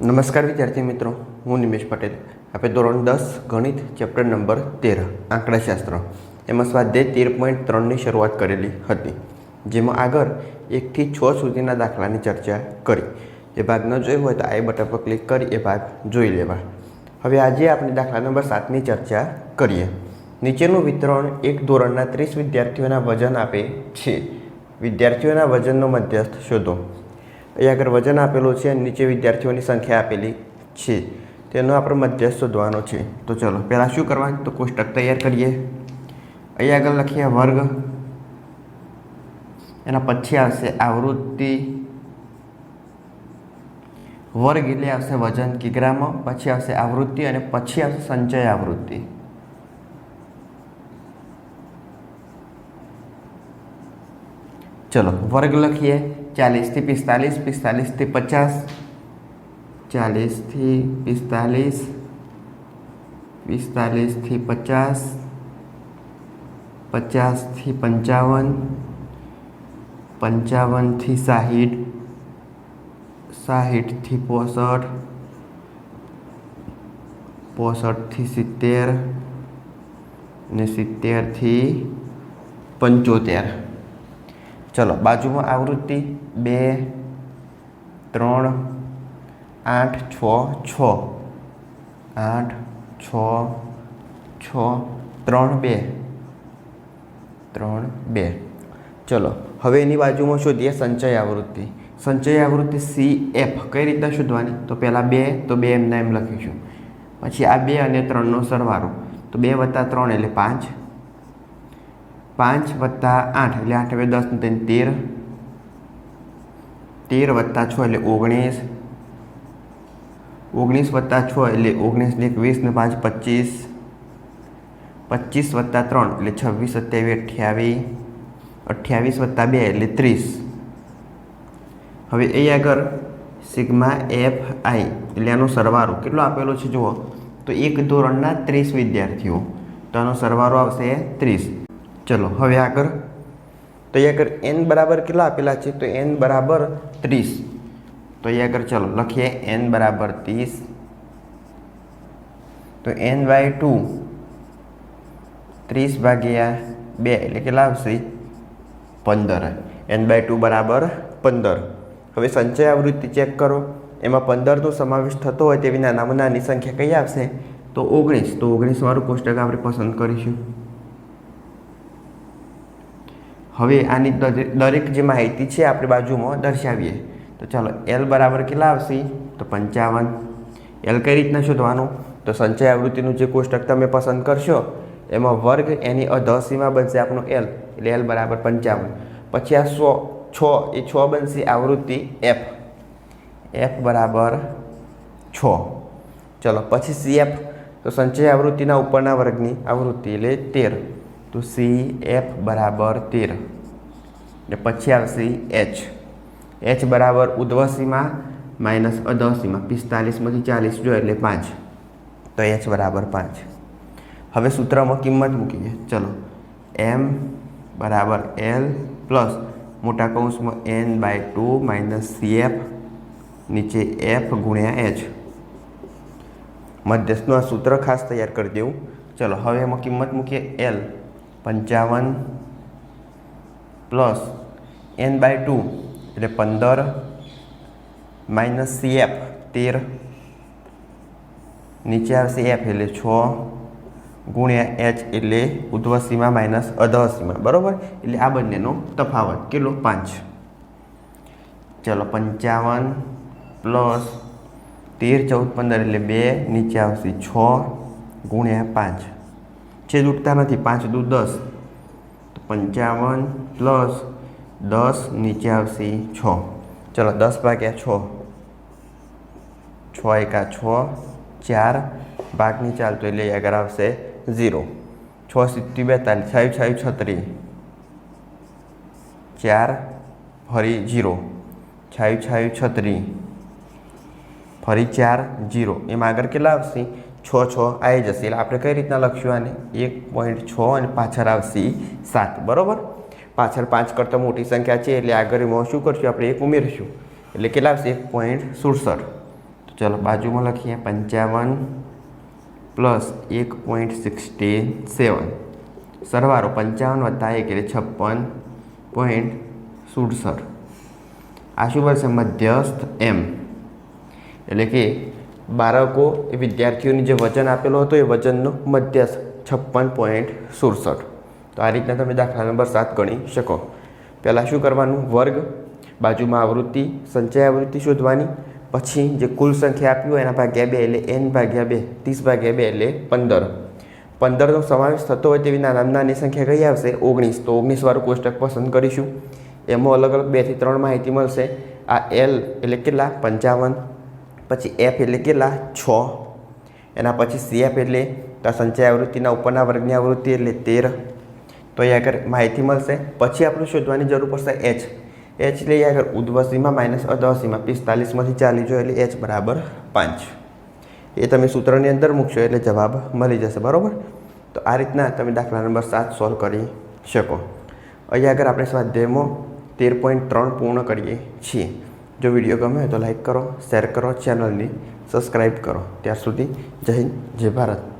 નમસ્કાર વિદ્યાર્થી મિત્રો, હું નિમેશ પટેલ. આપણે ધોરણ દસ, ગણિત, ચેપ્ટર નંબર તેર, આંકડાશાસ્ત્ર. એમાં સ્વાધ્યાય તેર પોઈન્ટ ત્રણની શરૂઆત કરેલી હતી, જેમાં આગળ એકથી છ સુધીના દાખલાની ચર્ચા કરી. એ ભાગ ન જોયો હોય તો આઈ બટન પર ક્લિક કરી એ ભાગ જોઈ લેવા. હવે આજે આપણે દાખલા નંબર સાતની ચર્ચા કરીએ. નીચેનું વિતરણ એક ધોરણના ત્રીસ વિદ્યાર્થીઓના વજન આપે છે. વિદ્યાર્થીઓના વજનનો મધ્યસ્થ શોધો. અહીં આગળ વજન આપેલું છે અને નીચે વિદ્યાર્થીઓની સંખ્યા આપેલી છે. તેનો આપણે મધ્યસ્થ શોધવાનો છે. તો ચલો, પહેલાં શું કરવાનું? તો કોષ્ટક તૈયાર કરીએ. અહીં આગળ લખીએ વર્ગ. એના પછી આવશે આવૃત્તિ. વર્ગ એટલે આવશે વજન કિગ્રામાં, પછી આવશે આવૃત્તિ અને પછી આવશે સંચય આવૃત્તિ. ચલો, વર્ગ લખીએ. ચાલીસથી પિસ્તાલીસ, પિસ્તાલીસથી પચાસ, ચાલીસથી પિસ્તાલીસ, પિસ્તાલીસથી પચાસ, પચાસથી પંચાવન, પંચાવનથી સાહીઠ, સાહીઠથી પોસઠ, પોસઠથી સિત્તેર ને સિત્તેરથી પંચોતેર. ચલો, બાજુમાં આવૃત્તિ બે, ત્રણ, આઠ, છ છ. આઠ, છ છ, ત્રણ, બે. ત્રણ, બે. ચલો, હવે એની બાજુમાં શોધીએ સંચય આવૃત્તિ. સંચય આવૃત્તિ સી, એફ. કઈ રીતના શોધવાની? તો પહેલાં બે, તો બે એમના એમ લખીશું. પછી આ બે અને ત્રણનો સરવાળો. તો બે વત્તા ત્રણ એટલે પાંચ. પાંચ વત્તા આઠ, એટલે આઠ હવે દસ ને તેર. તેર વત્તા છ, એટલે ઓગણીસ. ઓગણીસ વત્તા છ, એટલે ઓગણીસ ને એકવીસ ને પાંચ, પચીસ. પચીસ વત્તા ત્રણ, એટલે છવ્વીસ સત્યાવીસ, અઠ્યાવીસ. અઠ્યાવીસ વત્તા બે, એટલે ત્રીસ. હવે એ આગળ સિગ્મા એફ આઈ, એટલે આનો સરવારો કેટલો આપેલો છે, જુઓ. તો એક ધોરણના ત્રીસ વિદ્યાર્થીઓ, તો આનો સરવારો આવશે ત્રીસ. ચલો, હવે આગળ તો અહીંયા આગળ એન બરાબર કેટલા આપેલા છે? તો એન બરાબર ત્રીસ. તો અહીંયા આગળ ચલો, લખીએ એન બરાબર ત્રીસ. તો એન બાય ટુ, ત્રીસ ભાગ્યા બે, એટલે કેટલા આવશે? પંદર. એન બાય ટુ બરાબર પંદર. હવે સંચય આવૃત્તિ ચેક કરો. એમાં પંદરનો સમાવેશ થતો હોય તેવી નાનામાં નાની સંખ્યા કઈ આવશે? તો ઓગણીસ. તો ઓગણીસ વાળું કોષ્ટક આપણે પસંદ કરીશું. હવે આની દરેક જે માહિતી છે આપણી બાજુમાં દર્શાવીએ. તો ચાલો એલ બરાબર કેટલા આવશે? તો પંચાવન. એલ કઈ રીતના શોધવાનું? તો સંચય આવૃત્તિનું જે કોષ્ટક તમે પસંદ કરશો, એમાં વર્ગ એની અધસીમાં બનશે આપણો એલ એટલે એલ બરાબર પંચાવન. પછી આ સો, છ, એ છ બનશે આવૃત્તિ એફ એફ બરાબર છ. ચલો, પછી સી એફ તો સંચય આવૃત્તિના ઉપરના વર્ગની આવૃત્તિ એટલે તેર. તો સી એફ બરાબર તેર. ને પછી આવશે એચ. એચ બરાબર ઉધ્વસીમાં માઇનસ અધવસીમાં પિસ્તાલીસમાંથી ચાલીસ જો એટલે પાંચ. તો એચ બરાબર પાંચ. હવે સૂત્રમાં કિંમત મૂકીએ. ચલો. એમ બરાબર એલ પ્લસ મોટા કૌંસમાં N by two minus C F નીચે એફ ગુણ્યા એચ. મધ્યસ્થનું આ સૂત્ર ખાસ તૈયાર કરી દેવું. ચલો, હવે એમાં કિંમત મૂકીએ એલ. પંચાવન પ્લસ એન બાય ટુ એટલે પંદર માઇનસ સી એફ તેર. નીચે આવશે એફ એટલે છ ગુણ્યા એચ એટલે ઉધ્વસીમાં માઇનસ અધસીમાં બરાબર? એટલે આ બંનેનો તફાવત કેટલો? પાંચ. ચલો પંચાવન પ્લસ તેર ચૌદ પંદર એટલે બે, નીચે આવશે છ ગુણ્યા પાંચ. છેદ ઉઠતા નથી. પાંચ દુ દસ. તો પંચાવન પ્લસ દસ નીચે આવશે છ. ચલો, દસ ભાગ્યા છ. છ એકા છ, ચાર. ભાગની ચાલતો એટલે આગળ આવશે ઝીરો. છ સિત્તી બેતાલીસ. છાયું છાયું છત્રીસ ચાર ફરી જીરો છાયું છાયું છત્રીસ ફરી ચાર જીરો એમાં આગળ કેટલા આવશે? છ છ આવી જશે. એટલે આપણે કઈ રીતના લખશું આને? એક પોઈન્ટ છ અને પાછળ આવશે સાત. બરાબર? પાછળ પાંચ કરતાં મોટી સંખ્યા છે, એટલે આગળ એમાં શું કરશું? આપણે એક ઉમેરશું. એટલે કેટલા આવશે? એક પોઈન્ટ સુડસઠ. તો ચાલો બાજુમાં લખીએ. પંચાવન પ્લસ એક પોઈન્ટ સિક્સટી સેવન સરવારો પંચાવન વત્તા એક એટલે છપ્પન પોઈન્ટ સુડસઠ. આ શું પડશે મધ્યસ્થ એમ એટલે કે બાળકો એ વિદ્યાર્થીઓની જે વજન આપેલો હતો એ વજનનો મધ્યસ્થ છપ્પન પોઈન્ટ સુડસઠ. તો આ રીતના તમે દાખલા નંબર સાત ગણી શકો. પહેલાં શું કરવાનું? વર્ગ, બાજુમાં આવૃત્તિ, સંચય આવૃત્તિ શોધવાની. પછી જે કુલ સંખ્યા આપી હોય એના ભાગ્યા બે એટલે એન ભાગ્યા બે, ત્રીસ ભાગ્યા બે એટલે પંદર. પંદરનો સમાવેશ થતો હોય તેવી નાના નાની સંખ્યા કઈ આવશે? ઓગણીસ. તો ઓગણીસવાળું કોષ્ટક પસંદ કરીશું. એમાં અલગ અલગ બેથી ત્રણ માહિતી મળશે. આ એલ એટલે કેટલા? પંચાવન. પછી એફ એટલે કેટલા? છ. એના પછી સીએફ એટલે તો સંચય આવૃત્તિના ઉપરના વર્ગની આવૃત્તિ એટલે તેર. તો અહીંયા આગળ માહિતી મળશે. પછી આપણે શોધવાની જરૂર પડશે એચ એચ એટલે અહીંયા આગળ ઉદ્વસીમાં માઇનસ અધવસીમાં પિસ્તાલીસમાંથી ચાલી જો એટલે એચ બરાબર પાંચ. એ તમે સૂત્રની અંદર મૂકશો એટલે જવાબ મળી જશે, બરાબર? તો આ રીતના તમે દાખલા નંબર સાત સોલ્વ કરી શકો. અહીંયા આગળ આપણે સ્વાધ્યાયમાં તેર પોઈન્ટ ત્રણ પૂર્ણ કરીએ છીએ. જો વીડિયો ગમે તો લાઈક કરો, શેર કરો, ચેનલની સબસ્ક્રાઈબ કરો. ત્યાર સુધી જય હિન્દ, જય ભારત.